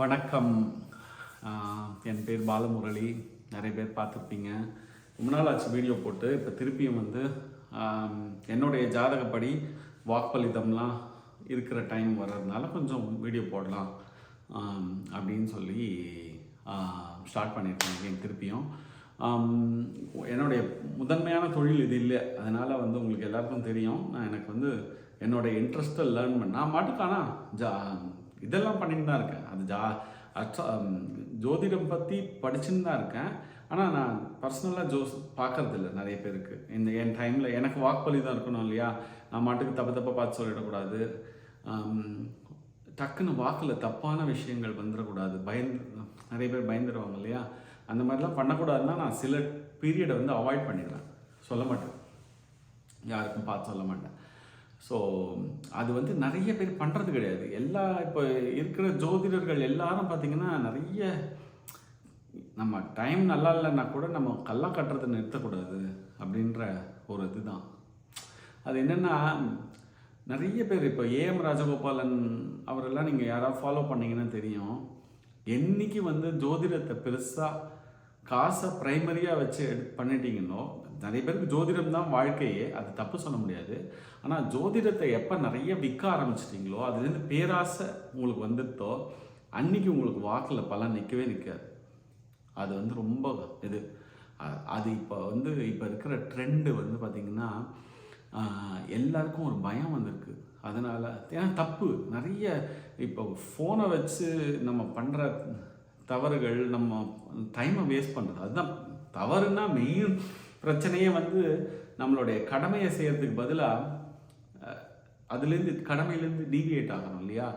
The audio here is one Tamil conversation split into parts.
வணக்கம். என் பேர் பாலமுரளி. நிறைய பேர் பார்த்துருப்பீங்க. ரொம்ப நாள் ஆச்சு வீடியோ போட்டு. இப்போ திருப்பியும் வந்து என்னுடைய ஜாதகப்படி வாக்பலிதம்லாம் இருக்கிற டைம் வர்றதுனால கொஞ்சம் வீடியோ போடலாம் அப்படின்னு சொல்லி ஸ்டார்ட் பண்ணியிருக்கேன் என் திருப்பியும். என்னுடைய முதன்மையான தொழில் இது இல்லை. அதனால் வந்து உங்களுக்கு எல்லாருக்கும் தெரியும். நான் எனக்கு வந்து என்னோடைய இன்ட்ரெஸ்ட்டை லேர்ன் பண்ண நான் மாட்டுக்கானா? ஜா இதெல்லாம் பண்ணிட்டு தான் இருக்கேன். அது ஜா அச்சா ஜோதிடம் பற்றி படிச்சுன்னு தான் இருக்கேன். ஆனால் நான் பர்சனலாக ஜோஸ் பார்க்கறது இல்லை நிறைய பேருக்கு. இந்த என் டைமில் எனக்கு வாக்குப்பலி தான் இருக்கணும் இல்லையா? நான் மாட்டுக்கு தப்பு தப்பாக பார்த்து சொல்லிடக்கூடாது. டக்குன்னு வாக்கில் தப்பான விஷயங்கள் வந்துடக்கூடாது. பயந்து நிறைய பேர் பயந்துடுவாங்க இல்லையா? அந்த மாதிரிலாம் பண்ணக்கூடாதுன்னா நான் சில பீரியடை வந்து அவாய்ட் பண்ணிடுறேன் சொல்ல மாட்டேன். யாருக்கும் பார்த்து சொல்ல மாட்டேன். ஸோ அது வந்து நிறைய பேர் பண்ணுறது கிடையாது. எல்லா இப்போ இருக்கிற ஜோதிடர்கள் எல்லாரும் பார்த்தீங்கன்னா நிறைய நம்ம டைம் நல்லா இல்லைன்னா கூட நம்ம கல்லா கட்டுறதை நிறுத்தக்கூடாது அப்படின்ற ஒரு இதுதான். அது என்னென்னா நிறைய பேர் இப்போ ஏஎம் ராஜகோபாலன் அவரெல்லாம் நீங்கள் யாராவது ஃபாலோ பண்ணீங்கன்னா தெரியும். என்னைக்கு வந்து ஜோதிடத்தை பெருசாக காசை ப்ரைமரியாக வச்சு எடு பண்ணிட்டீங்களோ நிறைய பேருக்கு ஜோதிடம் தான் வாழ்க்கையே அது தப்பு சொல்ல முடியாது. ஆனால் ஜோதிடத்தை எப்போ நிறைய விற்க ஆரம்பிச்சிட்டிங்களோ அதுலேருந்து பேராசை உங்களுக்கு வந்துட்டோ அன்னைக்கு உங்களுக்கு வாக்கில் பலன் நிற்கவே நிற்காது அது வந்து ரொம்ப இது. அது இப்போ வந்து இப்போ இருக்கிற ட்ரெண்டு வந்து பார்த்திங்கன்னா எல்லாருக்கும் ஒரு பயம் வந்திருக்கு. அதனால் ஏன்னா தப்பு. நிறைய இப்போ ஃபோனை வச்சு நம்ம பண்ணுற தவறுகள் நம்ம டைமை வேஸ்ட் பண்ணுறது அதுதான் தவறுனா மெயின் பிரச்சனையே வந்து நம்மளுடைய கடமையை செய்கிறதுக்கு பதிலாக அதுலேருந்து கடமையிலேருந்து டீவியேட் ஆகணும் இல்லையா?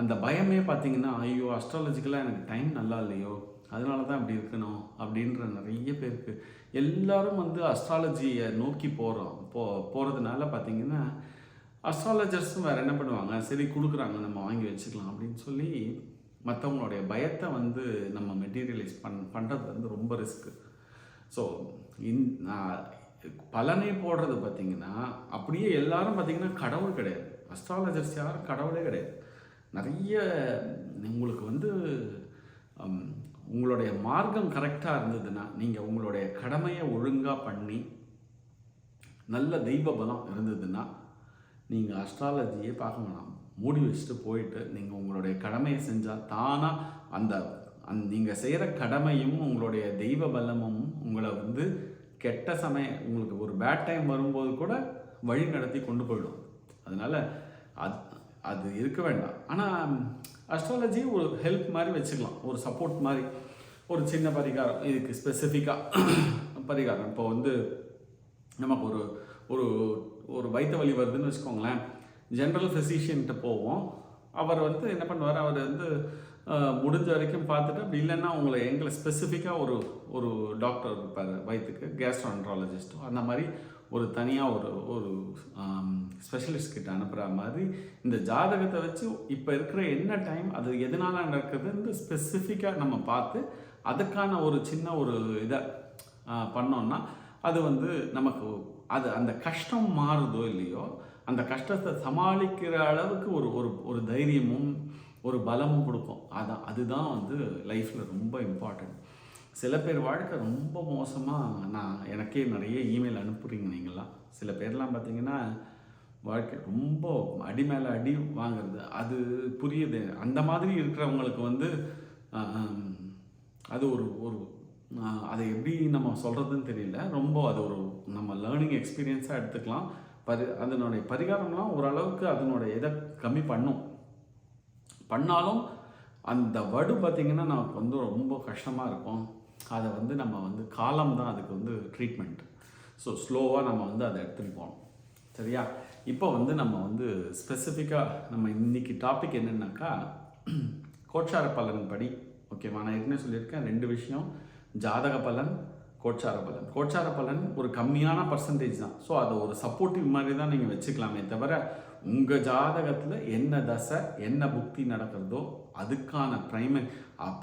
அந்த பயமே பார்த்தீங்கன்னா ஐயோ அஸ்ட்ராலஜிக்கலாக எனக்கு டைம் நல்லா இல்லையோ? அதனால தான் அப்படி இருக்கணும் அப்படின்ற நிறைய பேருக்கு. எல்லாரும் வந்து அஸ்ட்ராலஜியை நோக்கி போகிறோம் போ போகிறதுனால பார்த்தீங்கன்னா அஸ்ட்ராலஜர்ஸும் வேறு என்ன பண்ணுவாங்க? சரி கொடுக்குறாங்க நம்ம வாங்கி வச்சுக்கலாம் அப்படின்னு சொல்லி மற்றவங்களுடைய பயத்தை வந்து நம்ம மெட்டீரியலைஸ் பண் பண்ணுறது வந்து ரொம்ப ரிஸ்க்கு ஸோ இன் நான் பலனை போடுறது பார்த்தீங்கன்னா அப்படியே எல்லாரும் பார்த்திங்கன்னா கடவுள் கிடையாது. அஸ்ட்ராலஜர்ஸ் யாரும் கடவுளே கிடையாது. நிறைய உங்களுக்கு வந்து உங்களுடைய மார்க்கம் கரெக்டாக இருந்ததுன்னா நீங்கள் உங்களுடைய கடமையை ஒழுங்காக பண்ணி நல்ல தெய்வ பலம் இருந்ததுன்னா நீங்கள் அஸ்ட்ராலஜியே பார்க்க வேணாம். மூடி வச்சுட்டு போயிட்டு நீங்கள் உங்களுடைய கடமையை செஞ்சால் தானாக அந்த அந் நீங்கள் செய்கிற கடமையும் உங்களுடைய தெய்வ பலமும் உங்களை வந்து கெட்ட சமயம் உங்களுக்கு ஒரு பேட் டைம் வரும்போது கூட வழி நடத்தி கொண்டு போயிடும். அதனால் அது அது இருக்க வேண்டாம். ஆனால் அஸ்ட்ராலஜி ஒரு ஹெல்ப் மாதிரி வச்சுக்கலாம். ஒரு சப்போர்ட் மாதிரி. ஒரு சின்ன பரிகாரம். இதுக்கு ஸ்பெசிஃபிக்காக பரிகாரம். இப்போ வந்து நமக்கு ஒரு ஒரு ஒரு வைத்த வலி வருதுன்னு வச்சுக்கோங்களேன். ஜென்ரல் ஃபிசிஷியன்கிட்ட போவோம். அவர் வந்து என்ன பண்ணுவார்? அவர் வந்து முடிஞ்ச வரைக்கும் பார்த்துட்டு அப்படி இல்லைன்னா உங்களை எங்களை ஸ்பெசிஃபிக்காக ஒரு ஒரு டாக்டர் இருப்பார் வயிற்றுக்கு கேஸ்ட்ரான்ட்ராலஜிஸ்ட்டோ அந்த மாதிரி ஒரு தனியாக ஒரு ஒரு ஸ்பெஷலிஸ்ட் கிட்ட அனுப்புகிற மாதிரி இந்த ஜாதகத்தை வச்சு இப்போ இருக்கிற என்ன டைம் அது எதனால நடக்குதுன்னு ஸ்பெசிஃபிக்காக நம்ம பார்த்து அதுக்கான ஒரு சின்ன ஒரு இதை பண்ணோன்னா அது வந்து நமக்கு அது அந்த கஷ்டம் மாறுதோ இல்லையோ அந்த கஷ்டத்தை சமாளிக்கிற அளவுக்கு ஒரு ஒரு ஒரு தைரியமும் ஒரு பலமும் கொடுக்கும். அதான் அதுதான் வந்து லைஃப்பில் ரொம்ப இம்பார்ட்டன்ட் சில பேர் வாழ்க்கை ரொம்ப மோசமாக நான் எனக்கே நிறைய இமெயில் அனுப்புகிறீங்க நீங்களாம் சில பேர்லாம் பார்த்தீங்கன்னா வாழ்க்கை ரொம்ப அடி மேலே அடி வாங்குறது. அது புரியுது. அந்த மாதிரி இருக்கிறவங்களுக்கு வந்து அது ஒரு ஒரு அதை எப்படி நம்ம சொல்கிறதுன்னு தெரியல. ரொம்ப அது ஒரு நம்ம லேர்னிங் எக்ஸ்பீரியன்ஸாக எடுத்துக்கலாம். பரி அதனுடைய பரிகாரம்லாம் ஓரளவுக்கு அதனுடைய இதை கம்மி பண்ணும். பண்ணாலும் அந்த வடு பார்த்திங்கன்னா நமக்கு வந்து ரொம்ப கஷ்டமாக இருக்கும். அதை வந்து நம்ம வந்து காலம் தான் அதுக்கு வந்து ட்ரீட்மெண்ட் ஸோ ஸ்லோவாக நம்ம வந்து அதை எடுத்துகிட்டு போகணும். சரியா? இப்போ வந்து நம்ம வந்து ஸ்பெசிஃபிக்காக நம்ம இன்னைக்கு டாபிக் என்னென்னாக்கா கோட்சார பலன் படி ஓகேவா நான் ஏற்கனவே சொல்லியிருக்கேன் ரெண்டு விஷயம். ஜாதக பலன் கோட்சார பலன். கோட்சார பலன் ஒரு கம்மியான பர்சன்டேஜ் தான். ஸோ அதை ஒரு சப்போர்ட்டிவ் மாதிரி தான் நீங்கள் வச்சுக்கலாமே தவிர உங்கள் ஜாதகத்தில் என்ன தசை என்ன புக்தி நடக்கிறதோ அதுக்கான பிரைமரி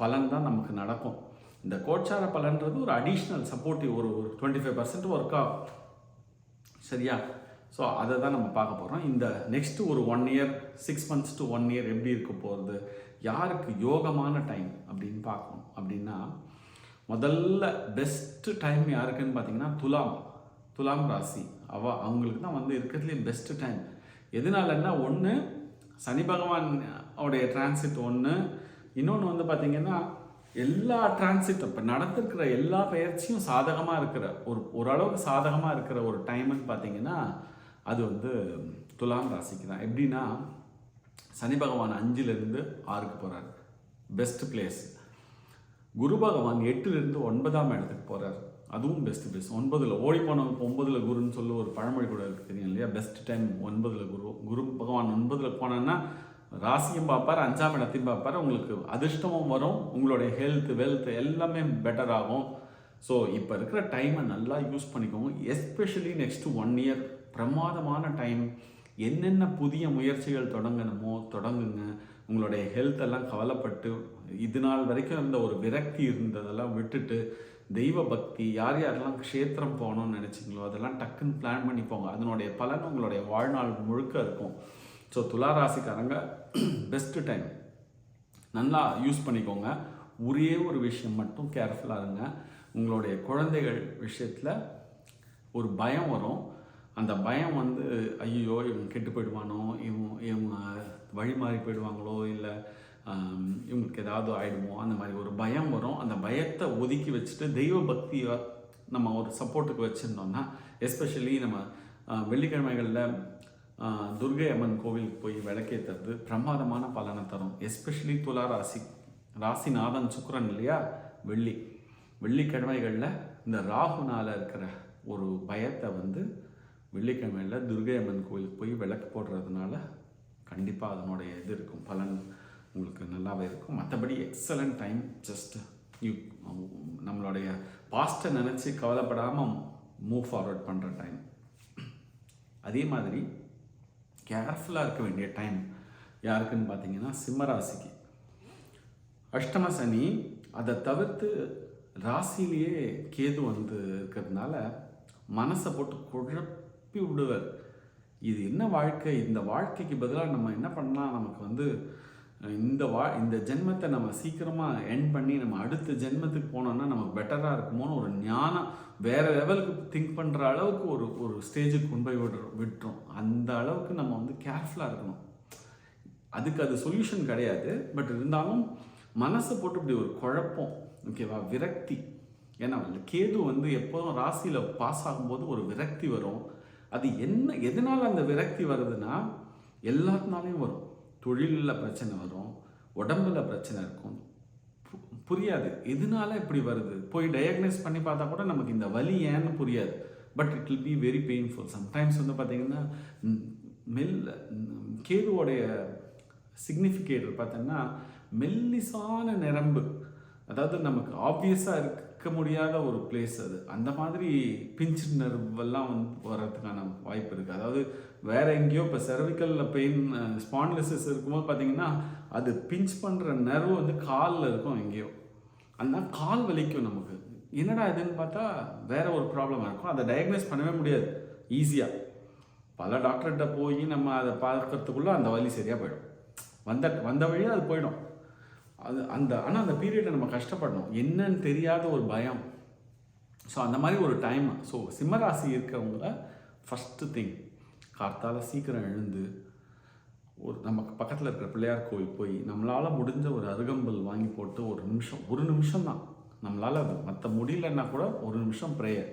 பலன் தான் நமக்கு நடக்கும். இந்த கோட்சார பலன்றது ஒரு அடிஷ்னல் சப்போர்ட்டிவ் ஒரு ஒரு டுவெண்ட்டி ஃபைவ் பர்சன்ட் ஒர்க் ஆகும். சரியா? ஸோ அதை தான் நம்ம பார்க்க போகிறோம் இந்த நெக்ஸ்ட் ஒரு one year six months to one year எப்படி இருக்க போகிறது யாருக்கு யோகமான டைம் அப்படின்னு பார்க்கணும். அப்படின்னா முதல்ல பெஸ்ட்டு டைம் யாருக்குன்னு பார்த்தீங்கன்னா துலாம் துலாம் ராசி. அவ அவங்களுக்கு தான் வந்து இருக்கிறதுலேயே பெஸ்ட்டு டைம் எதனாலன்னா ஒன்று சனி பகவான் உடைய டிரான்சிட் ஒன்று இன்னொன்று வந்து பார்த்திங்கன்னா எல்லா டிரான்சிட் இப்போ நடந்திருக்கிற எல்லா பயிற்சியும் சாதகமாக இருக்கிற ஒரு ஓரளவுக்கு சாதகமாக இருக்கிற ஒரு டைம்னு பார்த்தீங்கன்னா அது வந்து துலாம் ராசிக்கு தான். எப்படின்னா சனி பகவான் அஞ்சுலேருந்து ஆறுக்கு போகிறார் பெஸ்ட் பிளேஸ் குரு பகவான் எட்டுலேருந்து ஒன்பதாம் இடத்துக்கு போகிறார் அதுவும் பெஸ்ட்டு பெஸ்ட் ஒன்பதில் ஓடி போனவங்க ஒன்பதில் குருன்னு சொல்லி ஒரு பழமொழி கூட இருக்குது தெரியும் இல்லையா? பெஸ்ட் டைம் ஒன்பதில் குரு. குரு பகவான் ஒன்பதில் போனேன்னா ராசியும் பார்ப்பார் அஞ்சாம் இடத்தையும் பார்ப்பார் உங்களுக்கு அதிர்ஷ்டமும் வரும் உங்களுடைய ஹெல்த் வெல்த் எல்லாமே பெட்டர் ஆகும். ஸோ இப்போ இருக்கிற டைமை நல்லா யூஸ் பண்ணிக்கோங்க. எஸ்பெஷலி நெக்ஸ்ட் ஒன் இயர் பிரமாதமான டைம் என்னென்ன புதிய முயற்சிகள் தொடங்கணுமோ தொடங்குங்க. உங்களுடைய ஹெல்த் எல்லாம் கவலைப்பட்டு இது நாள் வரைக்கும் இருந்த ஒரு விரக்தி இருந்ததெல்லாம் விட்டுட்டு தெய்வ பக்தி யார் யாரெல்லாம் க்ஷேத்திரம் போகணும்னு நினச்சிங்களோ அதெல்லாம் டக்குன்னு பிளான் பண்ணி போங்க. அதனுடைய பலன் உங்களுடைய வாழ்நாள் முழுக்க இருக்கும். ஸோ துலா ராசிக்காரங்க பெஸ்ட்டு டைம் நல்லா யூஸ் பண்ணிக்கோங்க. ஒரே ஒரு விஷயம் மட்டும் கேர்ஃபுல்லாக இருங்க. உங்களுடைய குழந்தைகள் விஷயத்தில் ஒரு பயம் வரும். அந்த பயம் வந்து ஐயோ இவங்க கெட்டு போயிடுவானோ? இவன் இவங்க வழி மாறி போயிடுவாங்களோ? இல்லை இவங்களுக்கு ஏதாவது ஆகிடுமோ அந்த மாதிரி ஒரு பயம் வரும். அந்த பயத்தை ஒதுக்கி வச்சுட்டு தெய்வ பக்தியை நம்ம ஒரு சப்போர்ட்டுக்கு வச்சுருந்தோம்னா எஸ்பெஷலி நம்ம வெள்ளிக்கிழமைகளில் துர்கை அம்மன் கோவிலுக்கு போய் விளக்கேற்றுறது பிரமாதமான பலனை தரும். எஸ்பெஷலி துலா ராசி ராசிநாதன் சுக்கரன் இல்லையா? வெள்ளி. வெள்ளிக்கிழமைகளில் இந்த ராகுனால் இருக்கிற ஒரு பயத்தை வந்து வெள்ளிக்கிழமையில் துர்கை அம்மன் கோயிலுக்கு போய் விளக்கு போடுறதுனால கண்டிப்பாக அதனுடைய இது இருக்கும். பலன் உங்களுக்கு நல்லாவே இருக்கும். மற்றபடி எக்ஸலண்ட் டைம் ஜஸ்ட் யூ நம்மளுடைய பாஸ்ட்டை நினச்சி கவலைப்படாமல் மூவ் ஃபார்வர்ட் பண்ணுற டைம் அதே மாதிரி கேர்ஃபுல்லாக இருக்க வேண்டிய டைம் யாருக்குன்னு பார்த்தீங்கன்னா சிம்மராசிக்கு. அஷ்டம சனி அதை தவிர்த்து ராசிலேயே கேது வந்து இருக்கிறதுனால மனசை போட்டு குழப்பி விடுவர். இது என்ன வாழ்க்கை? இந்த வாழ்க்கைக்கு பதிலாக நம்ம என்ன பண்ணால் நமக்கு வந்து இந்த வா இந்த ஜென்மத்தை நம்ம சீக்கிரமாக எண்ட் பண்ணி நம்ம அடுத்த ஜென்மத்துக்கு போனோம்னா நமக்கு பெட்டராக இருக்குமோன்னு ஒரு ஞானம் வேறு லெவலுக்கு திங்க் பண்ணுற அளவுக்கு ஒரு ஒரு ஸ்டேஜுக்கு கொண்டு போய் விடுறோம் விட்டுரும் அந்த அளவுக்கு நம்ம வந்து கேர்ஃபுல்லாக இருக்கணும். அதுக்கு அது சொல்யூஷன் கிடையாது. பட் இருந்தாலும் மனசை போட்டு இப்படி ஒரு குழப்பம் ஓகேவா விரக்தி. ஏன்னா கேது வந்து எப்போதும் ராசியில் பாஸ் ஆகும்போது ஒரு விரக்தி வரும். அது என்ன எதனால் அந்த விரக்தி வருதுன்னா எல்லாத்தினாலையும் வரும். தொழிலில் பிரச்சனை வரும் உடம்புல பிரச்சனை இருக்கும். பு- புரியாது. எதனால இப்படி வருது? போய் டயக்னைஸ் பண்ணி பார்த்தா கூட நமக்கு இந்த வலி ஏன்னு புரியாது. But it will be very painful sometimes வந்து பார்த்தீங்கன்னா மெல்ல மெல் கேதுவோடைய சிக்னிஃபிகேட்டர் பார்த்தோன்னா மெல்லிசான நிரம்பு. அதாவது நமக்கு ஆப்வியஸாக இருக்க முடியாத ஒரு பிளேஸ் அது. அந்த மாதிரி பிஞ்சு நர்வெல்லாம் வந்து வர்றதுக்கான வாய்ப்பு இருக்குது அதாவது வேறு எங்கேயோ இப்போ செர்விக்கலில் பெயின் ஸ்பான்லிசிஸ் இருக்கும்போது பார்த்தீங்கன்னா அது பிஞ்ச் பண்ணுற நர்வு வந்து காலில் இருக்கும் எங்கேயோ. அந்த கால் வலிக்கும் நமக்கு. என்னடா இதுன்னு பார்த்தா வேறு ஒரு ப்ராப்ளமாக இருக்கும். அதை டயக்னைஸ் பண்ணவே முடியாது. ஈஸியாக பல டாக்டர்கிட்ட போய் நம்ம அதை பார்க்கறதுக்குள்ளே அந்த வலி சரியாக போயிடும். வந்த வந்த வழியாக அது போயிடும். அது அந்த ஆனால் அந்த பீரியடை நம்ம கஷ்டப்படணும். என்னன்னு தெரியாத ஒரு பயம். ஸோ அந்த மாதிரி ஒரு டைம் ஸோ சிம்மராசி இருக்கிறவங்கள ஃபஸ்ட்டு திங் கார்த்தால் சீக்கிரம் எழுந்து ஒரு நமக்கு பக்கத்தில் இருக்கிற பிள்ளையார் கோவில் போய் நம்மளால் முடிஞ்ச ஒரு அருகம்பல் வாங்கி போட்டு ஒரு நிமிஷம் ஒரு நிமிஷம் தான் நம்மளால் அது மற்ற முடியலன்னா கூட ஒரு நிமிஷம் ப்ரேயர்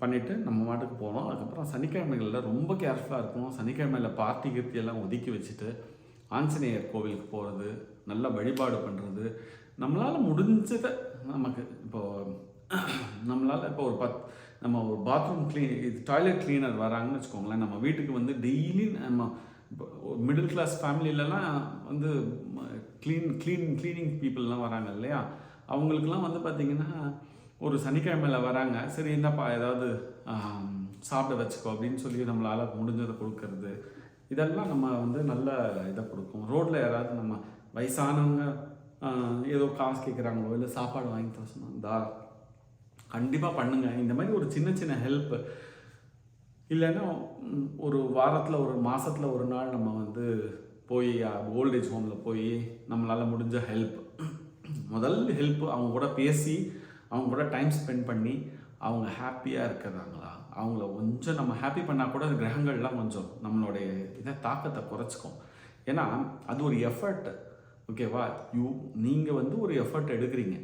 பண்ணிவிட்டு நம்ம மாட்டுக்கு போனோம். அதுக்கப்புறம் சனிக்கிழமைகளில் ரொம்ப கேர்ஃபுல்லாக இருக்கணும். சனிக்கிழமையில் பார்ட்டி கீர்த்தி எல்லாம் ஒதுக்கி வச்சுட்டு ஆஞ்சநேயர் கோவிலுக்கு போகிறது நல்ல வழிபாடு பண்ணுறது நம்மளால் முடிஞ்சதை நமக்கு இப்போது நம்மளால் இப்போ ஒரு பத் நம்ம ஒரு பாத்ரூம் க்ளீன் இது டாய்லெட் க்ளீனர் வராங்கன்னு வச்சுக்கோங்களேன் நம்ம வீட்டுக்கு வந்து டெய்லி நம்ம மிடில் கிளாஸ் ஃபேமிலியிலலாம் வந்து க்ளீன் க்ளீன் க்ளீனிங் பீப்புளெலாம் வராங்க இல்லையா? அவங்களுக்குலாம் வந்து பார்த்திங்கன்னா ஒரு சனிக்கிழமையில் வராங்க. சரி என்னப்பா ஏதாவது சாப்பிட வச்சுக்கோ அப்படின்னு சொல்லி நம்மளால் முடிஞ்சதை கொடுக்கறது. இதெல்லாம் நம்ம வந்து நல்ல இதை கொடுக்கும். ரோட்டில் யாராவது நம்ம வயசானவங்க ஏதோ காசு கேட்குறாங்களோ இல்லை சாப்பாடு வாங்கி தர சொன்னாங்க தா கண்டிப்பாக பண்ணுங்க. இந்த மாதிரி ஒரு சின்ன சின்ன ஹெல்ப் இல்லைன்னா ஒரு வாரத்தில் ஒரு மாதத்தில் ஒரு நாள் நம்ம வந்து போய் ஓல்டேஜ் ஹோமில் போய் நம்மளால் முடிஞ்ச ஹெல்ப் முதல் ஹெல்ப் அவங்க கூட பேசி அவங்க கூட டைம் ஸ்பெண்ட் பண்ணி அவங்க ஹாப்பியாக இருக்கிறாங்களா? அவங்கள கொஞ்சம் நம்ம ஹாப்பி பண்ணால் கூட அந்த கிரகங்கள்லாம் கொஞ்சம் நம்மளுடைய இதை தாக்கத்தை குறைச்சிக்கும். ஏன்னா அது ஒரு எஃபர்ட் ஓகேவா யூ நீங்கள் வந்து ஒரு எஃபர்ட் எடுக்கிறீங்க.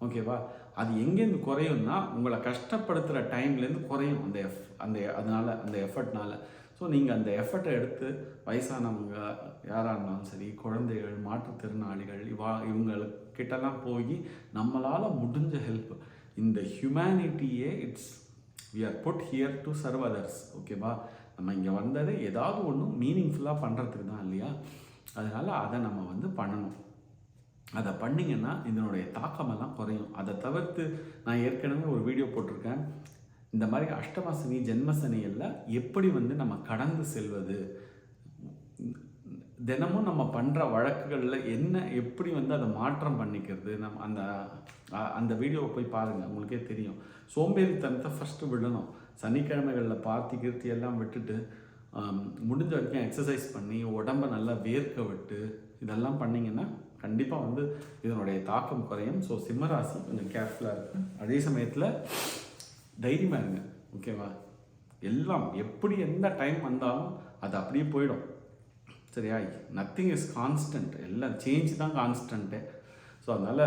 ஓகேவா அது எங்கேருந்து குறையும்னா உங்களை கஷ்டப்படுத்துகிற டைம்லேருந்து குறையும் அந்த எஃப் அந்த அதனால் அந்த எஃபர்ட்னால் ஸோ நீங்கள் அந்த எஃபர்ட்டை எடுத்து வயசானவங்க யாராக இருந்தாலும் சரி குழந்தைகள் மாற்றுத்திறனாளிகள் இவா இவங்கக்கிட்டலாம் போய் நம்மளால் முடிஞ்ச ஹெல்ப் இந்த ஹியூமனிட்டியே it's we are put here to serve others ஓகேவா நம்ம இங்கே வந்ததே ஏதாவது ஒன்று மீனிங்ஃபுல்லாக பண்ணுறதுக்கு தான் இல்லையா? அதனால் அதை நம்ம வந்து பண்ணணும். அதை பண்ணிங்கன்னா இதனுடைய தாக்கமெல்லாம் குறையும். அதை தவிர்த்து நான் ஏற்கனவே ஒரு வீடியோ போட்டிருக்கேன். இந்த மாதிரி அஷ்டமசனி ஜென்மசனியில் எப்படி வந்து நம்ம கடந்து செல்வது? தினமும் நம்ம பண்ணுற வழக்குகளில் என்ன எப்படி வந்து அதை மாற்றம் பண்ணிக்கிறது? நம்ம அந்த அந்த வீடியோவை போய் பாருங்கள் உங்களுக்கே தெரியும். சோம்பேறித்தனத்தை ஃபஸ்ட்டு விடணும். சனிக்கிழமைகளில் பார்த்தி கீர்த்தி எல்லாம் விட்டுட்டு முடிஞ்ச வரைக்கும் எக்ஸசைஸ் பண்ணி உடம்ப நல்லா வேர்க்க விட்டு இதெல்லாம் பண்ணிங்கன்னா கண்டிப்பாக வந்து இதனுடைய தாக்கம் குறையும். ஸோ சிம்மராசி கொஞ்சம் கேர்ஃபுல்லாக இருக்கு. அதே சமயத்தில் தைரியமாக இருங்க. ஓகேவா எல்லாம் எப்படி எந்த டைம் வந்தாலும் அது அப்படியே போயிடும். சரியா? நத்திங் இஸ் கான்ஸ்டன்ட் எல்லாம் சேஞ்ச் தான் கான்ஸ்டன்ட்டு ஸோ அதனால்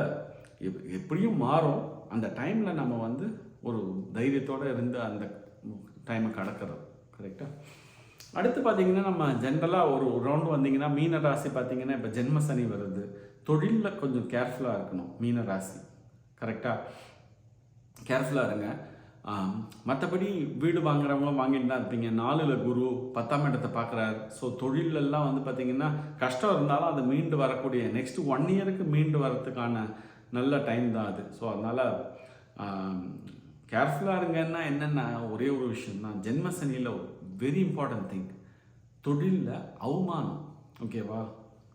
எப் எப்படியும் மாறும். அந்த டைமில் நம்ம வந்து ஒரு தைரியத்தோடு இருந்து அந்த டைமை கடக்கிறோம். கரெக்டாக அடுத்து பார்த்தீங்கன்னா நம்ம ஜென்ரலாக ஒரு ரவுண்டு வந்தீங்கன்னா மீன ராசி பார்த்தீங்கன்னா இப்போ ஜென்ம சனி வருது. தொழிலில் கொஞ்சம் கேர்ஃபுல்லாக இருக்கணும் மீன ராசி. கரெக்டாக கேர்ஃபுல்லாக இருங்க. மற்றபடி வீடு வாங்குறவங்களும் வாங்கிட்டு தான் இருப்பீங்க. நாலில் குரு பத்தாம் இடத்தை பார்க்குறாரு ஸோ தொழிலெல்லாம் வந்து பார்த்திங்கன்னா கஷ்டம் இருந்தாலும் அது மீண்டு வரக்கூடிய நெக்ஸ்ட் ஒன் இயருக்கு மீண்டு வரத்துக்கான நல்ல டைம் தான் அது. ஸோ அதனால் கேர்ஃபுல்லாக இருங்கன்னா என்னென்ன? ஒரே ஒரு விஷயம் தான். ஜென்மசனியில் வெரி இம்பார்ட்டன்ட் திங் தொழிலில் அவமானம். ஓகேவா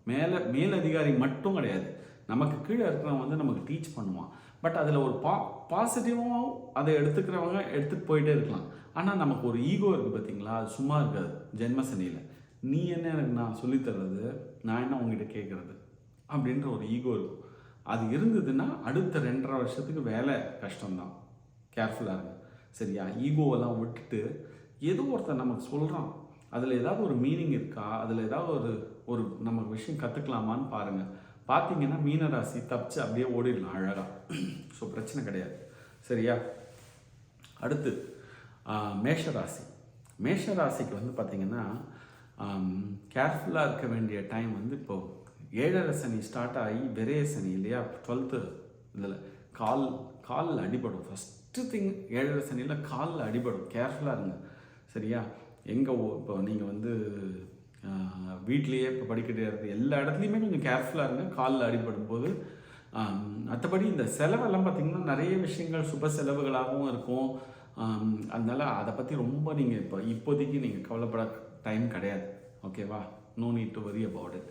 மேலே மேலதிகாரி மட்டும் கிடையாது. நமக்கு கீழே இருக்கிறவன் வந்து நமக்கு டீச் பண்ணுவான். பட் அதில் ஒரு பா பாசிட்டிவாகவும் அதை எடுத்துக்கிறவங்க எடுத்துகிட்டு போயிட்டே இருக்கலாம். ஆனால் நமக்கு ஒரு ஈகோ இருக்குது பார்த்தீங்களா அது சும்மா இருக்காது. ஜென்மசனியில் நீ என்ன எனக்கு நான் சொல்லித் தர்றது? நான் என்ன உங்ககிட்ட கேட்குறது அப்படின்ற ஒரு ஈகோ இருக்கும். அது இருந்ததுன்னா அடுத்த ரெண்டரை வருஷத்துக்கு வேலை கஷ்டம்தான். கேர்ஃபுல்லாக இருங்க. சரியா? ஈகோவெல்லாம் விட்டுட்டு ஏதோ ஒருத்தர் நமக்கு சொல்கிறான் அதில் ஏதாவது ஒரு மீனிங் இருக்கா? அதில் ஏதாவது ஒரு ஒரு நமக்கு விஷயம் கற்றுக்கலாமான்னு பாருங்கள் பார்த்தீங்கன்னா மீனராசி தப்பிச்சு அப்படியே ஓடிடலாம் அழகாக ஸோ பிரச்சனை கிடையாது. சரியா? அடுத்து மேஷராசி. மேஷராசிக்கு வந்து பார்த்தீங்கன்னா கேர்ஃபுல்லாக இருக்க வேண்டிய டைம் வந்து இப்போது ஏழரை சனி ஸ்டார்ட் ஆகி விரைய சனி இல்லையா? டுவெல்த்து இதில் கால் காலில் அடிபடும். ஃபஸ்ட்டு திங் ஏழரை சனியில் காலில் அடிபடும். கேர்ஃபுல்லாக இருங்க. சரியா? எங்கே இப்போ நீங்கள் வந்து வீட்லேயே இப்போ படிக்கிட்டு இருக்கு எல்லா இடத்துலையுமே கொஞ்சம் கேர்ஃபுல்லாக இருங்க. காலில் அடிபடும் போது மற்றபடி இந்த செலவெல்லாம் பார்த்திங்கன்னா நிறைய விஷயங்கள் சுப செலவுகளாகவும் இருக்கும். அதனால் அதை பற்றி ரொம்ப நீங்கள் இப்போ இப்போதைக்கு நீங்கள் கவலைப்பட டைம் கிடையாது. ஓகேவா no need to worry about it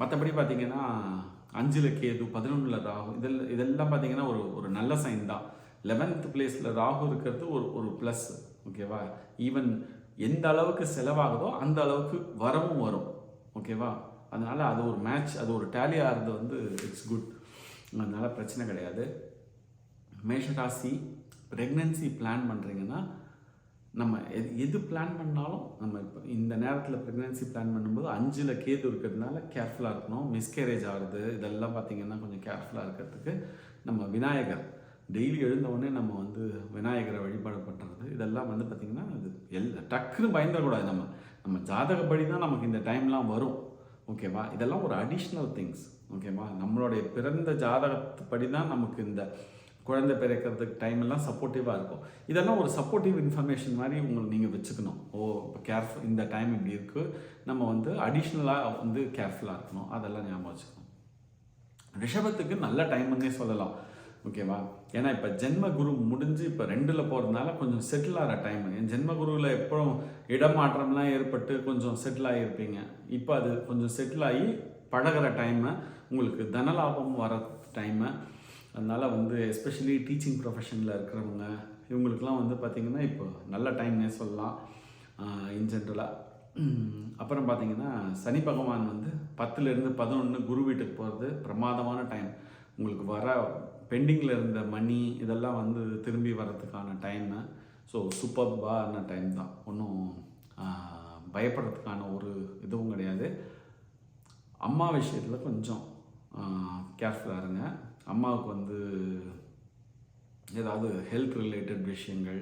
மற்றபடி பார்த்தீங்கன்னா அஞ்சில் கேது பதினொன்றில் ராகு இதில் இதெல்லாம் பார்த்தீங்கன்னா ஒரு ஒரு நல்ல சைன் தான். லெவன்த் பிளேஸில் ராகு இருக்கிறது ஒரு ஒரு ப்ளஸ் ஓகேவா? ஈவன் எந்த அளவுக்கு செலவாகுதோ அந்த அளவுக்கு வரவும் வரும். ஓகேவா? அதனால் அது ஒரு மேட்ச் அது ஒரு டேலி ஆகிறது வந்து இட்ஸ் குட் அதனால் பிரச்சனை கிடையாது. மேஷராசி ப்ரெக்னென்சி பிளான் பண்ணுறீங்கன்னா நம்ம எது எது பிளான் பண்ணாலும் நம்ம இப்போ இந்த நேரத்தில் ப்ரெக்னென்சி பிளான் பண்ணும்போது அஞ்சில் கேது இருக்கிறதுனால கேர்ஃபுல்லாக இருக்கணும். மிஸ்கேரேஜ் ஆகுது இதெல்லாம் பார்த்தீங்கன்னா கொஞ்சம் கேர்ஃபுல்லாக இருக்கிறதுக்கு நம்ம விநாயகர் டெய்லி எழுந்தவுடனே நம்ம வந்து விநாயகரை வழிபாடு பண்ணுறது இதெல்லாம் வந்து பார்த்திங்கன்னா இது எல் டக்குன்னு பயந்துடக்கூடாது நம்ம. நம்ம ஜாதகப்படி தான் நமக்கு இந்த டைம்லாம் வரும். ஓகேவா? இதெல்லாம் ஒரு அடிஷ்னல் திங்ஸ் ஓகேவா? நம்மளுடைய பிறந்த ஜாதகத்துப்படி தான் நமக்கு இந்த குழந்தை பிறக்கிறதுக்கு டைம் எல்லாம் சப்போர்ட்டிவாக இருக்கும். இதெல்லாம் ஒரு சப்போர்ட்டிவ் இன்ஃபர்மேஷன் மாதிரி உங்களுக்கு நீங்கள் வச்சுக்கணும். ஓ இப்போ கேர்ஃபுல் இந்த டைம் இப்படி இருக்குது நம்ம வந்து அடிஷ்னலாக வந்து கேர்ஃபுல்லாக இருக்கணும். அதெல்லாம் ஞாபகம் வச்சுக்கணும். ரிஷபத்துக்கு நல்ல டைம்னே சொல்லலாம். ஓகேவா? ஏன்னா இப்போ ஜென்ம குரு முடிஞ்சு இப்போ ரெண்டில் போகிறதுனால கொஞ்சம் செட்டில் ஆகிற டைம் என் ஜென்ம குருவில் எப்போ இடமாற்றம்லாம் ஏற்பட்டு கொஞ்சம் செட்டில் ஆகியிருப்பீங்க இப்போ அது கொஞ்சம் செட்டில் ஆகி பழகுற டைமு உங்களுக்கு தனலாபம் வர டைமு அதனால் வந்து எஸ்பெஷலி டீச்சிங் ப்ரொஃபஷனில் இருக்கிறவங்க இவங்களுக்கெலாம் வந்து பார்த்திங்கன்னா இப்போ நல்ல டைம்னே சொல்லலாம். இன் ஜென்ரலாக அப்புறம் பார்த்தீங்கன்னா சனி பகவான் வந்து பத்துலேருந்து பதினொன்று குரு வீட்டுக்கு போகிறது பிரமாதமான டைம் உங்களுக்கு வர பெண்டிங்கில் இருந்த மணி இதெல்லாம் வந்து திரும்பி வர்றதுக்கான டைமு ஸோ சூப்பர்பான டைம் தான். ஒன்றும் பயப்படுறதுக்கான ஒரு இதுவும் கிடையாது. அம்மா விஷயத்தில் கொஞ்சம் கேர்ஃபுல்லாக இருங்க. அம்மாவுக்கு வந்து ஏதாவது ஹெல்த் ரிலேட்டட் விஷயங்கள்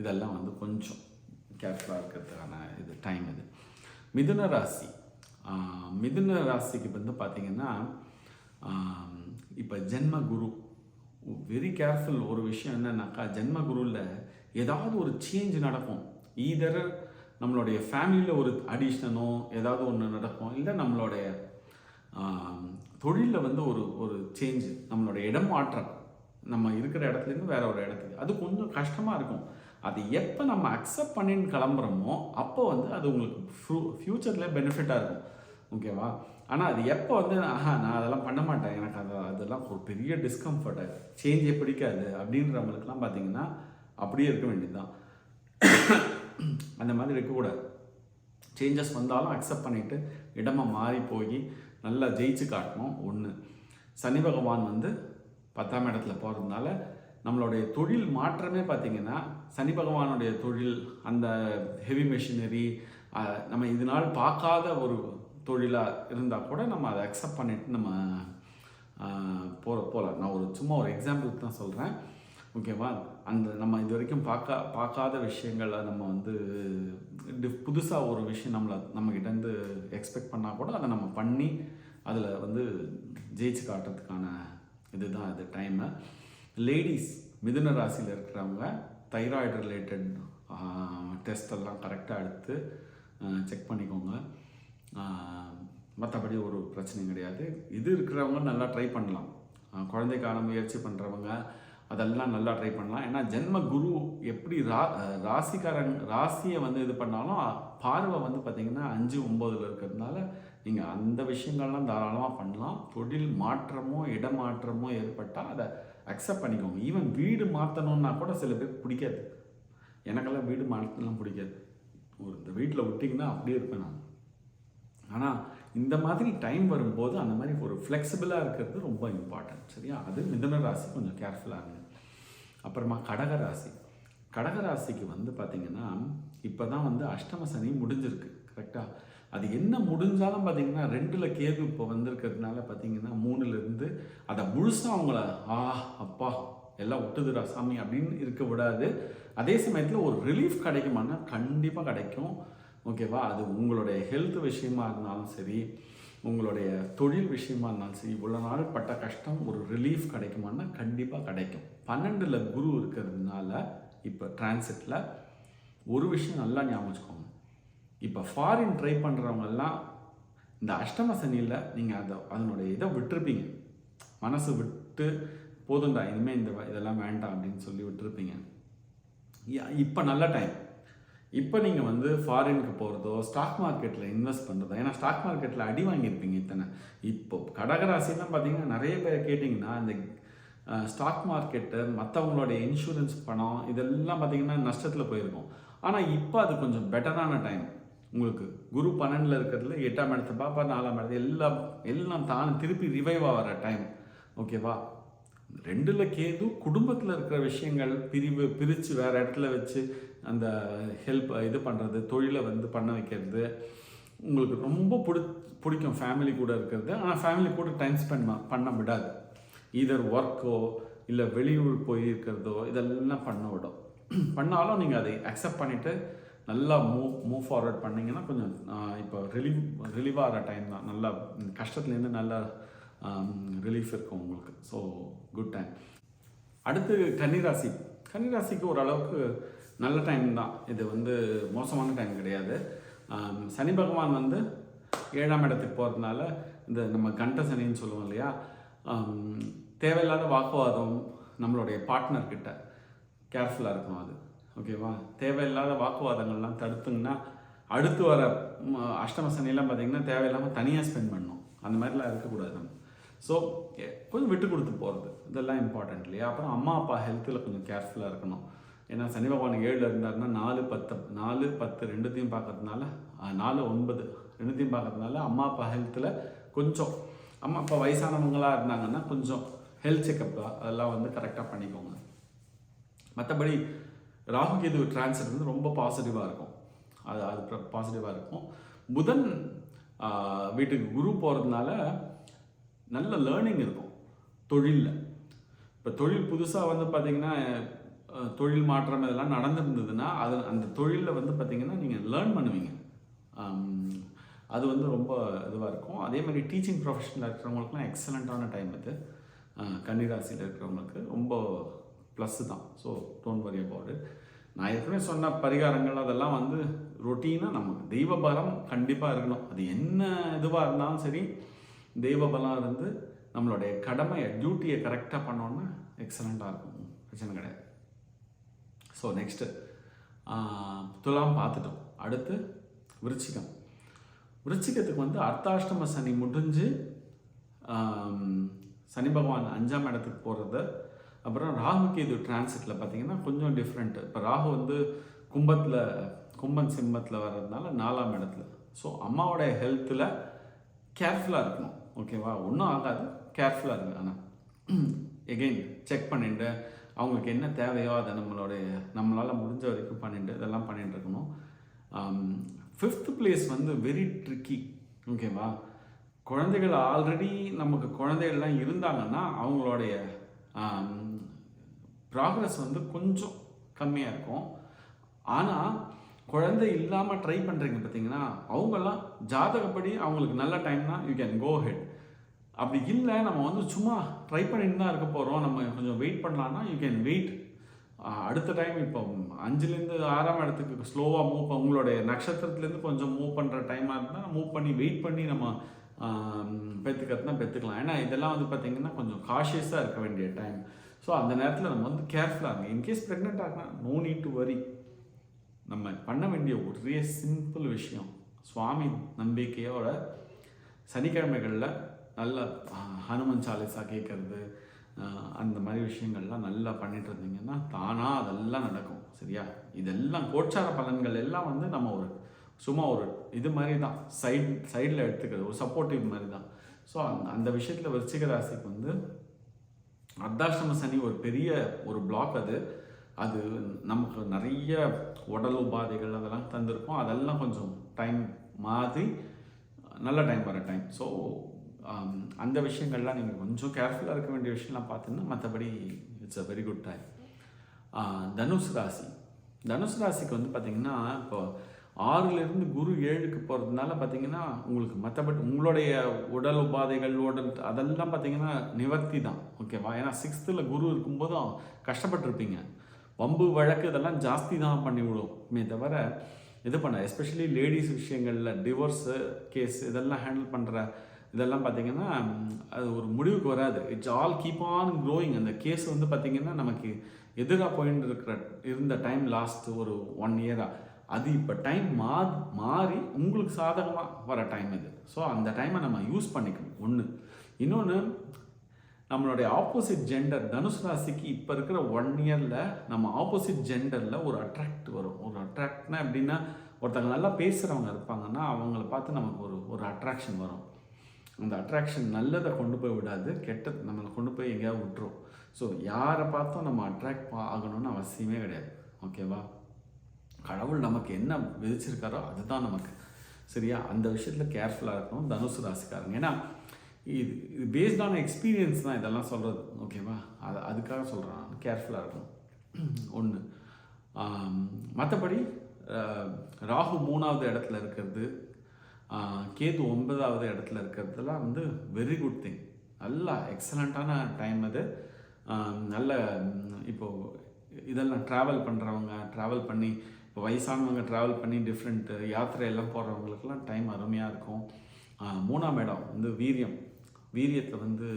இதெல்லாம் வந்து கொஞ்சம் கேர்ஃபுல்லாக இருக்கிறதுக்கான இது டைம் இது. மிதுன ராசி. மிதுன ராசிக்கு வந்து பார்த்திங்கன்னா இப்போ ஜென்ம குரு வெரி கேர்ஃபுல் ஒரு விஷயம் என்னன்னாக்கா ஜென்ம குருவில் ஏதாவது ஒரு சேஞ்ச் நடக்கும். ஈதர் நம்மளுடைய ஃபேமிலியில் ஒரு அடிஷ்னனோ ஏதாவது ஒன்று நடக்கும். இல்லை நம்மளுடைய தொழிலில் வந்து ஒரு ஒரு சேஞ்சு நம்மளுடைய இடம் மாற்றம். நம்ம இருக்கிற இடத்துலேருந்து வேற ஒரு இடத்துக்கு. அது கொஞ்சம் கஷ்டமாக இருக்கும். அது எப்போ நம்ம அக்செப்ட் பண்ணின்னு கிளம்புறோமோ அப்போ வந்து அது உங்களுக்கு ஃப்யூ ஃப்யூச்சரில் பெனிஃபிட்டாக இருக்கும். ஓகேவா ஆனால் அது எப்போ வந்து ஆஹா நான் அதெல்லாம் பண்ண மாட்டேன். எனக்கு அது அதெல்லாம் ஒரு பெரிய டிஸ்கம்ஃபர்ட்டு சேஞ்சே பிடிக்காது. அப்படின்றவங்களுக்குலாம் பார்த்தீங்கன்னா அப்படியே இருக்க வேண்டியதுதான். அந்த மாதிரி இருக்கக்கூடாது சேஞ்சஸ் வந்தாலும் அக்செப்ட் பண்ணிவிட்டு இடமா மாறி போய் நல்லா ஜெயிச்சு காட்டணும். ஒன்று சனி பகவான் வந்து பத்தாம் இடத்துல போகிறதுனால நம்மளுடைய தொழில் மாற்றமே பார்த்திங்கன்னா சனி பகவானுடைய தொழில் அந்த ஹெவி மெஷினரி நம்ம இதனால் பார்க்காத ஒரு தொழிலாக இருந்தால் கூட நம்ம அதை அக்செப்ட் பண்ணிவிட்டு நம்ம போகிற போகலாம் நான் ஒரு சும்மா ஒரு எக்ஸாம்பிளுக்கு தான் சொல்கிறேன் ஓகேவா அந்த நம்ம இது வரைக்கும் பார்க்க பார்க்காத விஷயங்களை நம்ம வந்து டிஃப் புதுசாக ஒரு விஷயம் நம்மளை நம்மக்கிட்டேருந்து எக்ஸ்பெக்ட் பண்ணால் கூட அதை நம்ம பண்ணி அதில் வந்து ஜெயிச்சு காட்டுறதுக்கான இதுதான் அது டைமு லேடிஸ் மிதுன ராசியில் இருக்கிறவங்க தைராய்டு ரிலேட்டட் டெஸ்ட் எல்லாம் கரெக்டாக எடுத்து செக் பண்ணிக்கோங்க. மற்றபடி ஒரு பிரச்சனையும் கிடையாது. இது இருக்கிறவங்க நல்லா ட்ரை பண்ணலாம். குழந்தைக்கான முயற்சி பண்ணுறவங்க அதெல்லாம் நல்லா ட்ரை பண்ணலாம். ஏன்னா ஜென்ம குரு எப்படி ரா ராசிக்காரன் ராசியை வந்து இது பண்ணாலும் பார்வை வந்து பார்த்திங்கன்னா அஞ்சு ஒம்போதில் இருக்கிறதுனால நீங்கள் அந்த விஷயங்கள்லாம் தாராளமாக பண்ணலாம். தொழில் மாற்றமோ இடமாற்றமோ ஏற்பட்டால் அதை அக்செப்ட் பண்ணிக்கோங்க. ஈவன் வீடு மாற்றணுன்னா கூட சில பேருக்கு பிடிக்காது. எனக்கெல்லாம் வீடு மாற்றலாம் பிடிக்காது. ஒரு இந்த வீட்டில் விட்டிங்கன்னா அப்படியே இருப்பேன் நான். ஆனால் இந்த மாதிரி டைம் வரும்போது அந்த மாதிரி ஒரு ஃப்ளெக்சிபிளாக இருக்கிறது ரொம்ப இம்பார்ட்டன்ட் சரியா? அது மிதன ராசி கொஞ்சம் கேர்ஃபுல்லாக இருங்க. அப்புறமா கடகராசி கடகராசிக்கு வந்து பார்த்திங்கன்னா இப்போ தான் வந்து அஷ்டம சனி முடிஞ்சிருக்கு. கரெக்டாக அது என்ன முடிஞ்சாலும் பார்த்தீங்கன்னா ரெண்டில் கேது இப்போ வந்திருக்கிறதுனால பார்த்தீங்கன்னா மூணுலேருந்து அதை முழுசாக அவங்கள ஆ அப்பா எல்லாம் விட்டுதுடா சாமி அப்படின்னு இருக்க விடாது. அதே சமயத்தில் ஒரு ரிலீஃப் கிடைக்குமானா கண்டிப்பாக கிடைக்கும். ஓகேவா? அது உங்களுடைய ஹெல்த் விஷயமா இருந்தாலும் சரி உங்களுடைய தொழில் விஷயமா இருந்தாலும் சரி இவ்வளோ நாள் பட்ட கஷ்டம் ஒரு ரிலீஃப் கிடைக்குமான்னா கண்டிப்பாக கிடைக்கும். பன்னெண்டில் குரு இருக்கிறதுனால இப்போ டிரான்சிட்டில் ஒரு விஷயம் நல்லா ஞாபகம் வச்சுக்கோங்க. இப்போ ஃபாரின் ட்ரை பண்ணுறவங்கெல்லாம் இந்த அஷ்டம சனியில் நீங்கள் அதை அதனுடைய இதை விட்டுருப்பீங்க. மனசு விட்டு போதும்டா இனிமேல் இந்த இதெல்லாம் வேண்டாம் அப்படின்னு சொல்லி விட்டுருப்பீங்க. இப்போ நல்ல டைம் இப்போ நீங்கள் வந்து ஃபாரினுக்கு போகிறதோ ஸ்டாக் மார்க்கெட்டில் இன்வெஸ்ட் பண்ணுறதோ ஏன்னா ஸ்டாக் மார்க்கெட்டில் அடி வாங்கியிருப்பீங்க இத்தனை. இப்போ கடகராசிலாம் பார்த்தீங்கன்னா நிறைய பேர் கேட்டிங்கன்னா இந்த ஸ்டாக் மார்க்கெட்டு மற்றவங்களுடைய இன்சூரன்ஸ் பணம் இதெல்லாம் பார்த்திங்கன்னா நஷ்டத்தில் போயிருக்கும். ஆனால் இப்போ அது கொஞ்சம் பெட்டரான டைம் உங்களுக்கு குரு பன்னெண்டில் இருக்கிறதுல எட்டாம் இடத்து பாப்பா நாலாம் இடத்து எல்லாம் எல்லாம் தானே திருப்பி ரிவைவ் ஆகிற டைம் ஓகேவா ரெண்டில் கேது குடும்பத்தில் இருக்கிற விஷயங்கள் பிரிவு பிரித்து வேறு இடத்துல வச்சு அந்த ஹெல்ப் இது பண்ணுறது தொழிலை வந்து பண்ண வைக்கிறது. உங்களுக்கு ரொம்ப பிடி பிடிக்கும் ஃபேமிலி கூட இருக்கிறது. ஆனால் ஃபேமிலி கூட டைம் ஸ்பெண்ட் பண்ண விடாது. ஈதர் ஒர்க்கோ இல்லை வெளியூர் போய் இருக்கிறதோ இதெல்லாம் பண்ண விடும். பண்ணாலும் நீங்கள் அதை அக்செப்ட் பண்ணிவிட்டு நல்லா மூவ் மூவ் ஃபார்வர்ட் பண்ணீங்கன்னா கொஞ்சம் இப்போ ரிலீவ் ரிலீவ் ஆகிற டைம் தான். நல்லா கஷ்டத்துலேருந்து நல்லா ரிலீஃப் இருக்கும் உங்களுக்கு. ஸோ குட் டைம் அடுத்து கன்னிராசி. கன்னிராசிக்கு ஓரளவுக்கு நல்ல டைம் தான். இது வந்து மோசமான டைம் கிடையாது. சனி பகவான் வந்து ஏழாம் இடத்துக்கு போகிறதுனால இந்த நம்ம கண்ட சனின்னு சொல்லுவோம் இல்லையா? தேவையில்லாத வாக்குவாதம் நம்மளுடைய பார்ட்னர்கிட்ட கேர்ஃபுல்லாக இருக்கும் அது. ஓகேவா தேவையில்லாத வாக்குவாதங்கள்லாம் தடுத்துங்கன்னா அடுத்து வர அஷ்டம சனியெல்லாம் பார்த்திங்கன்னா தேவையில்லாமல் தனியாக ஸ்பெண்ட் பண்ணணும். அந்த மாதிரிலாம் இருக்கக்கூடாது நம்ம. ஸோ கொஞ்சம் விட்டு கொடுத்து போகிறது இதெல்லாம் இம்பார்ட்டன்ட் இல்லையா? அப்புறம் அம்மா அப்பா ஹெல்த்தில் கொஞ்சம் கேர்ஃபுல்லாக இருக்கணும். ஏன்னா சனி பகவான் ஏழில் இருந்தாருன்னா நாலு பத்து நாலு பத்து ரெண்டுத்தையும் பார்க்கறதுனால நாலு ஒன்பது ரெண்டுத்தையும் பார்க்கறதுனால அம்மா அப்பா ஹெல்த்தில் கொஞ்சம் அம்மா அப்பா வயசானவங்களாக இருந்தாங்கன்னா கொஞ்சம் ஹெல்த் செக்கப் அதெல்லாம் வந்து கரெக்டாக பண்ணிக்கோங்க. மற்றபடி ராகு கேது டிரான்சிட் வந்து ரொம்ப பாசிட்டிவாக இருக்கும். அது அது பாசிட்டிவாக இருக்கும். புதன் வீட்டுக்கு குரு போகிறதுனால நல்ல லேர்னிங் இருக்கும். தொழிலில். இப்போ தொழில் புதுசாக வந்து பார்த்தீங்கன்னா தொழில் மாற்றம் இதெல்லாம் நடந்துருந்ததுன்னா அது அந்த தொழிலில் வந்து பார்த்தீங்கன்னா நீங்கள் லேர்ன் பண்ணுவீங்க. அது வந்து ரொம்ப இதுவாக இருக்கும். அதே மாதிரி டீச்சிங் ப்ரொஃபஷனில் இருக்கிறவங்களுக்குலாம் எக்ஸலண்ட்டான டைம் இது. கன்னிராசியில் இருக்கிறவங்களுக்கு ரொம்ப ப்ளஸ்ஸு தான். ஸோ டோன்ட் வரி அபவுட் நான் ஏற்கனவே சொன்ன பரிகாரங்கள் அதெல்லாம் வந்து ரொட்டீனாக நமக்கு தெய்வ பலம் கண்டிப்பாக இருக்கணும். அது என்ன இதுவாக இருந்தாலும் சரி தெய்வ பலம் இருந்து நம்மளுடைய கடமையை டியூட்டியை கரெக்டாக பண்ணோன்னா எக்ஸலண்ட்டாக இருக்கும். பிரச்சனை கிடையாது. ஸோ நெக்ஸ்ட்டு துலாம் பார்த்துட்டோம். அடுத்து விருச்சிகம். விருச்சிகத்துக்கு வந்து அர்த்தாஷ்டம சனி முடிஞ்சு சனி பகவான் அஞ்சாம் இடத்துக்கு போகிறது அப்புறம் ராகு கேது டிரான்சிட்டில் பார்த்தீங்கன்னா கொஞ்சம் டிஃப்ரெண்ட்டு இப்போ ராகு வந்து கும்பத்தில் கும்பன் சிம்மத்தில் வர்றதுனால நாலாம் இடத்துல. ஸோ அம்மாவோடைய ஹெல்த்தில் கேர்ஃபுல்லாக இருக்கணும். ஓகேவா ஒன்றும் ஆகாது. கேர்ஃபுல்லாக இருங்க ஆனால் எகெயின் செக் பண்ணிட்டு அவங்களுக்கு என்ன தேவையோ அதை நம்மளுடைய நம்மளால் முடிஞ்ச வரைக்கும் பண்ணிட்டு இதெல்லாம் பண்ணிட்டு இருக்கணும். Um, ஃபிஃப்த் பிளேஸ் வந்து வெரி ட்ரிக்கி ஓகேவா குழந்தைகள் ஆல்ரெடி நமக்கு குழந்தைகள்லாம் இருந்தாங்கன்னா அவங்களுடைய um, ப்ராக்ரஸ் வந்து கொஞ்சம் கம்மியாக இருக்கும். ஆனால் குழந்தை இல்லாமல் ட்ரை பண்ணுறீங்க பார்த்தீங்கன்னா அவங்கெல்லாம் ஜாதகப்படி அவங்களுக்கு நல்ல டைம்னா யூ கேன் கோ ஹெட் அப்படி இல்லை நம்ம வந்து சும்மா ட்ரை பண்ணிட்டு தான் இருக்க போகிறோம் நம்ம கொஞ்சம் வெயிட் பண்ணலான்னா யூ கேன் வெயிட் அடுத்த டைம் இப்போ அஞ்சுலேருந்து ஆறாம் இடத்துக்கு ஸ்லோவாக மூவ் உங்களுடைய நட்சத்திரத்துலேருந்து கொஞ்சம் மூவ் பண்ணுற டைமாக இருந்தால் மூவ் பண்ணி வெயிட் பண்ணி நம்ம பெற்றுக்கிறதுனா பெற்றுக்கலாம் ஏன்னா இதெல்லாம் வந்து பார்த்திங்கன்னா கொஞ்சம் காஷியஸாக இருக்க வேண்டிய டைம் ஸோ அந்த நேரத்தில் நம்ம வந்து கேர்ஃபுல்லாக இருங்க. இன்கேஸ் ப்ரெக்னென்ட் ஆகினா நோ நீட் டு வரி நம்ம பண்ண வேண்டிய ஒரே சிம்பிள் விஷயம் சுவாமி நம்பிக்கையோட சனிக்கிழமைகளில் நல்ல ஹனுமன் சாலிசா கேட்குறது அந்த மாதிரி விஷயங்கள்லாம் நல்லா பண்ணிட்டு இருந்தீங்கன்னா தானாக அதெல்லாம் நடக்கும் சரியா? இதெல்லாம் கோச்சார பலன்கள் எல்லாம் வந்து நம்ம ஒரு சும்மா ஒரு இது மாதிரி தான் சைட் சைடில் எடுத்துக்கிறது ஒரு சப்போர்ட்டிவ் மாதிரி தான். ஸோ அந்த அந்த விஷயத்தில் விருச்சிக ராசிக்கு வந்து அர்த்தாஷ்டம சனி ஒரு பெரிய ஒரு பிளாக் அது. அது நமக்கு நிறைய உடல் உபாதைகள் அதெல்லாம் தந்திருக்கும். அதெல்லாம் கொஞ்சம் டைம் மாற்றி நல்ல டைம் வர டைம் ஸோ அந்த விஷயங்கள்லாம் நீங்கள் கொஞ்சம் கேர்ஃபுல்லாக இருக்க வேண்டிய விஷயம்லாம் பார்த்தீங்கன்னா மற்றபடி it's a very good time Dhanush ராசி. தனுஷ் ராசிக்கு வந்து பார்த்திங்கன்னா இப்போ ஆறுலேருந்து குரு ஏழுக்கு போகிறதுனால பார்த்தீங்கன்னா உங்களுக்கு மற்றபடி உங்களுடைய உடல் உபாதைகள் உடல் அதெல்லாம் பார்த்தீங்கன்னா நிவர்த்தி தான். ஓகேவா ஏன்னா சிக்ஸ்த்தில் குரு இருக்கும்போதும் கஷ்டப்பட்டிருப்பீங்க. வம்பு வழக்கு இதெல்லாம் ஜாஸ்தி தான் பண்ணிவிடுமே. தவிர இது பண்ண எஸ்பெஷலி லேடிஸ் விஷயங்களில் டிவோர்ஸு கேஸ் இதெல்லாம் ஹேண்டில் பண்ணுற இதெல்லாம் பார்த்தீங்கன்னா அது ஒரு முடிவுக்கு வராது. It's all keep on growing அந்த கேஸ் வந்து பார்த்தீங்கன்னா நமக்கு எதிராக போயின்னு இருக்கிற இருந்த டைம் லாஸ்ட் ஒரு ஒன் இயராக அது இப்போ டைம் மா மாறி உங்களுக்கு சாதகமாக வர டைம் இது ஸோ அந்த டைமை நம்ம யூஸ் பண்ணிக்கணும். ஒன்று இன்னொன்று நம்மளுடைய ஆப்போசிட் ஜெண்டர் தனுஷ் ராசிக்கு இப்போ இருக்கிற ஒன் இயரில் நம்ம ஆப்போசிட் ஜெண்டரில் ஒரு அட்ராக்ட் வரும். ஒரு அட்ராக்ட்னா எப்படின்னா ஒருத்தங்க நல்லா பேசுகிறவங்க இருப்பாங்கன்னா அவங்கள பார்த்து நமக்கு ஒரு ஒரு அட்ராக்ஷன் வரும். அந்த அட்ராக்ஷன் நல்லதை கொண்டு போய் விடாது கெட்டது நம்மளை கொண்டு போய் எங்கேயாவது விட்டுரும். ஸோ யாரை பார்த்தும் நம்ம அட்ராக்ட் ஆகணும்னு அவசியமே கிடையாது. ஓகேவா கடவுள் நமக்கு என்ன விதிச்சிருக்காரோ அதுதான் நமக்கு. சரியா? அந்த விஷயத்தில் கேர்ஃபுல்லாக இருக்கணும் தனுசு ராசிக்காரங்க. ஏன்னா இது இது பேஸ்டான எக்ஸ்பீரியன்ஸ் தான் இதெல்லாம் சொல்கிறது ஓகேவா அது அதுக்காக சொல்கிறேன் கேர்ஃபுல்லாக இருக்கணும். ஒன்று மற்றபடி ராகு மூணாவது இடத்துல இருக்கிறது கேது ஒன்பதாவது இடத்துல இருக்கிறதுலாம் வந்து வெரி குட் திங் நல்லா எக்ஸலண்ட்டான டைம் அது. நல்ல இப்போது இப்போ இதெல்லாம் ட்ராவல் பண்ணுறவங்க ட்ராவல் பண்ணி இப்போ வயசானவங்க ட்ராவல் பண்ணி டிஃப்ரெண்ட் யாத்திரை எல்லாம் டைம் அருமையாக இருக்கும். மூணாம் இடம் வந்து வீரியம். வீரியத்தை வந்து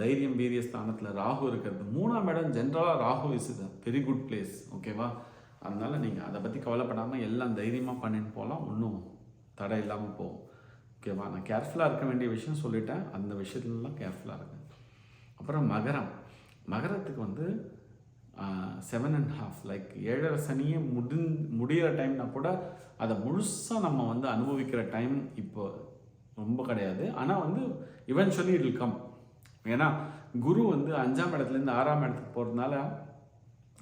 தைரியம் வீரிய ஸ்தானத்தில் ராகு இருக்கிறது. மூணாம் இடம் ஜென்ரலாக Rahu is very good place ஓகேவா அதனால் நீங்கள் அதை பற்றி கவலைப்படாமல் எல்லாம் தைரியமாக பண்ணிட்டு போகலாம் ஒன்றும் தடை இல்லாமல் போகும். ஓகேவா நான் கேர்ஃபுல்லாக இருக்க வேண்டிய விஷயம் சொல்லிட்டேன். அந்த விஷயத்துலலாம் கேர்ஃபுல்லாக இருக்கேன் அப்புறம் மகரம். மகரத்துக்கு வந்து செவன் அண்ட் ஹாஃப் லைக் ஏழரை சனியே முடிந் முடிகிற டைம்னா கூட அதை முழுசாக நம்ம வந்து அனுபவிக்கிற டைம் இப்போ ரொம்ப கிடையாது. ஆனால் வந்து இவென்ச்சுவலி இட் கம் ஏன்னா குரு வந்து அஞ்சாம் இடத்துலேருந்து ஆறாம் இடத்துக்கு போகிறதுனால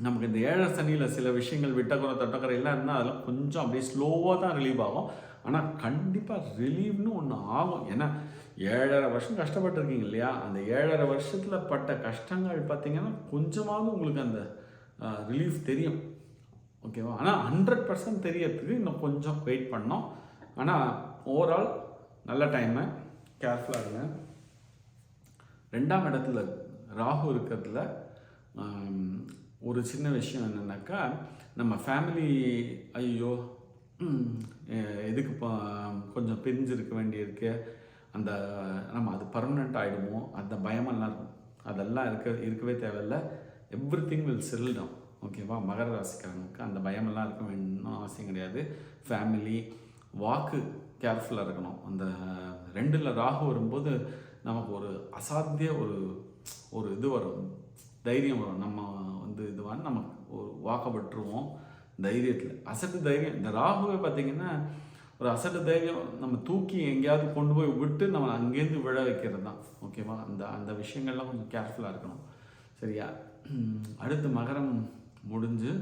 நமக்கு இந்த ஏழரை சனியில் சில விஷயங்கள் விட்டக்குறை தொட்டக்குறை எல்லாம் இருந்தால் அதெல்லாம் கொஞ்சம் அப்படியே ஸ்லோவாக தான் ரிலீவ் ஆகும். ஆனால் கண்டிப்பாக ரிலீவ்னு ஒன்று ஆகும். ஏன்னா ஏழரை வருஷம் கஷ்டப்பட்டுருக்கீங்க இல்லையா? அந்த ஏழரை வருஷத்தில் பட்ட கஷ்டங்கள் பார்த்தீங்கன்னா கொஞ்சமாவது உங்களுக்கு அந்த ரிலீஃப் தெரியும். ஓகேவா ஆனால் ஹண்ட்ரட் பர்சன்ட் தெரியறதுக்கு இன்னும் கொஞ்சம் வெயிட் பண்ணோம் ஆனால் ஓவரால் நல்ல டைமு கேர்ஃபுல்லாக இருங்க. ரெண்டாம் இடத்துல ராகு இருக்கிறதுல ஒரு சின்ன விஷயம் என்னென்னாக்கா நம்ம ஃபேமிலி ஐயோ எதுக்கு கொஞ்சம் பிரிஞ்சிருக்க வேண்டியிருக்கு. அந்த நம்ம அது பர்மனெண்ட் ஆகிடுமோ அந்த பயமெல்லாம் இருக்கும். அதெல்லாம் இருக்க இருக்கவே தேவையில்ல. Everything will settle down ஓகேவா மகர ராசிக்காரங்களுக்கு அந்த பயமெல்லாம் இருக்க வேணும்னு அவசியம் கிடையாது. ஃபேமிலி வாக்கு கேர்ஃபுல்லாக இருக்கணும். அந்த ரெண்டில் ராகு வரும்போது நமக்கு ஒரு அசாத்திய ஒரு ஒரு இது வரும். தைரியம் வரும். நம்ம வந்து இதுவான்னு நமக்கு ஒரு வாக்கப்பட்டுருவோம் தைரியத்தில். அசட்டு தைரியம். இந்த ராகுவை பார்த்தீங்கன்னா ஒரு அசட்டு தைரியம் நம்ம தூக்கி எங்கேயாவது கொண்டு போய் விட்டு நம்ம அங்கேருந்து விழ வைக்கிறது தான் ஓகேவா அந்த அந்த விஷயங்கள்லாம் கொஞ்சம் கேர்ஃபுல்லாக இருக்கணும். சரியா? அடுத்து மகரம் முடிஞ்சு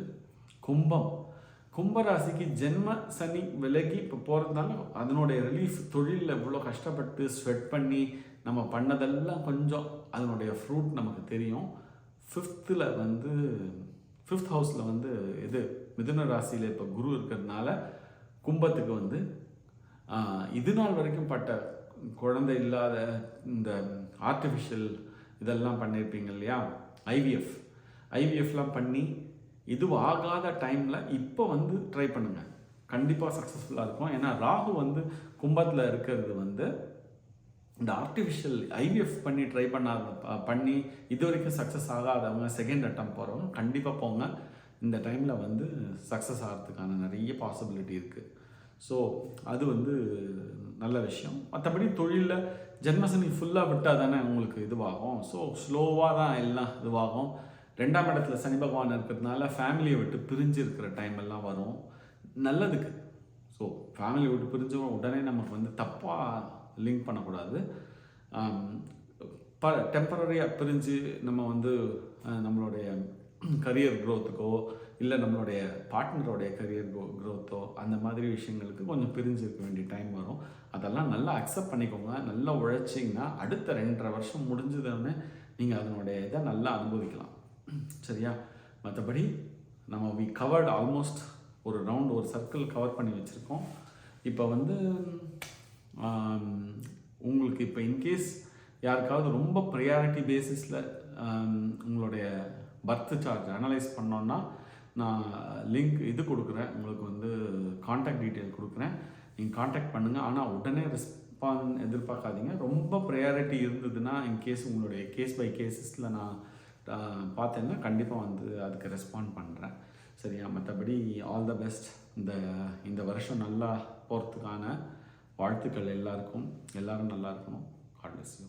கும்பம். கும்பராசிக்கு ஜென்ம சனி விலகி இப்போ போகிறதுனால அதனுடைய ரிலீஃப் தொழிலில் இவ்வளோ கஷ்டப்பட்டு ஸ்வெட் பண்ணி நம்ம பண்ணதெல்லாம் கொஞ்சம் அதனுடைய ஃப்ரூட் நமக்கு தெரியும். ஃபிஃப்த்தில் வந்து ஃபிஃப்த் ஹவுஸில் வந்து இது மிதுன ராசியில் இப்போ குரு இருக்கிறதுனால கும்பத்துக்கு வந்து இது நாள் வரைக்கும் பட்ட குழந்தை இல்லாத இந்த ஆர்டிஃபிஷியல் இதெல்லாம் பண்ணியிருப்பீங்க இல்லையா? ஐவிஎஃப் ஐவிஎஃப்லாம் பண்ணி இதுவாகாத டைமில் இப்போ வந்து ட்ரை பண்ணுங்கள் கண்டிப்பாக சக்ஸஸ்ஃபுல்லாக இருக்கும். ஏன்னா ராகு வந்து கும்பத்தில் இருக்கிறது வந்து இந்த ஆர்டிஃபிஷியல் ஐவிஎஃப் பண்ணி ட்ரை பண்ணாத பண்ணி இது வரைக்கும் சக்ஸஸ் ஆகாதவங்க செகண்ட் அட்டம் போகிறவங்க கண்டிப்பாக போங்க. இந்த டைமில் வந்து சக்ஸஸ் ஆகிறதுக்கான நிறைய பாசிபிலிட்டி இருக்குது ஸோ அது வந்து நல்ல விஷயம். மற்றபடி தொழிலில் ஜென்மசனி ஃபுல்லாக விட்டால் தானே உங்களுக்கு இதுவாகும். ஸோ ஸ்லோவாக தான் எல்லாம் இதுவாகும். ரெண்டாம் இடத்துல சனி பகவான் இருக்கிறதுனால ஃபேமிலியை விட்டு பிரிஞ்சு இருக்கிற டைம் எல்லாம் வரும். நல்லதுக்கு. ஸோ ஃபேமிலியை விட்டு பிரிஞ்சவங்க உடனே நமக்கு வந்து தப்பாக லிங்க் பண்ணக்கூடாது. ப டெம்பரரியாக பிரிஞ்சு நம்ம வந்து நம்மளுடைய கரியர் க்ரோத்துக்கோ இல்லை நம்மளுடைய பார்ட்னரோடைய கரியர் க்ரோத்தோ அந்த மாதிரி விஷயங்களுக்கு கொஞ்சம் பிரிஞ்சு இருக்க வேண்டிய டைம் வரும். அதெல்லாம் நல்லா அக்செப்ட் பண்ணிக்கோங்க. நல்லா உழைச்சிங்கன்னா அடுத்த ரெண்டரை வருஷம் முடிஞ்சதுன்னு நீங்கள் அதனுடைய இதை நல்லா அனுபவிக்கலாம். சரியா? மற்றபடி நம்ம வி கவர்ட் ஆல்மோஸ்ட் ஒரு ரவுண்ட் ஒரு சர்க்கிள் கவர் பண்ணி வச்சுருக்கோம். இப்போ வந்து உங்களுக்கு இப்போ இன்கேஸ் யாருக்காவது ரொம்ப ப்ரையாரிட்டி பேசிஸில் உங்களுடைய பர்த் சார்ஜ் அனலைஸ் பண்ணோன்னா நான் லிங்க் இது கொடுக்குறேன். உங்களுக்கு வந்து காண்டாக்ட் டீட்டெயில் கொடுக்குறேன். நீங்கள் காண்டாக்ட் பண்ணுங்கள் ஆனால் உடனே ரெஸ்பான் எதிர்பார்க்காதீங்க. ரொம்ப ப்ரையாரிட்டி இருந்ததுன்னா இன்கேஸ் உங்களுடைய கேஸ் பை கேஸஸில் நான் பார்த்தேன்னா கண்டிப்பாக வந்து அதுக்கு ரெஸ்பாண்ட் பண்ணுறேன் சரியா? மற்றபடி ஆல் த பெஸ்ட் இந்த இந்த வருஷம் நல்லா போகிறதுக்கான வாழ்த்துக்கள் எல்லாருக்கும். எல்லோரும் நல்லா இருக்கணும். God bless you.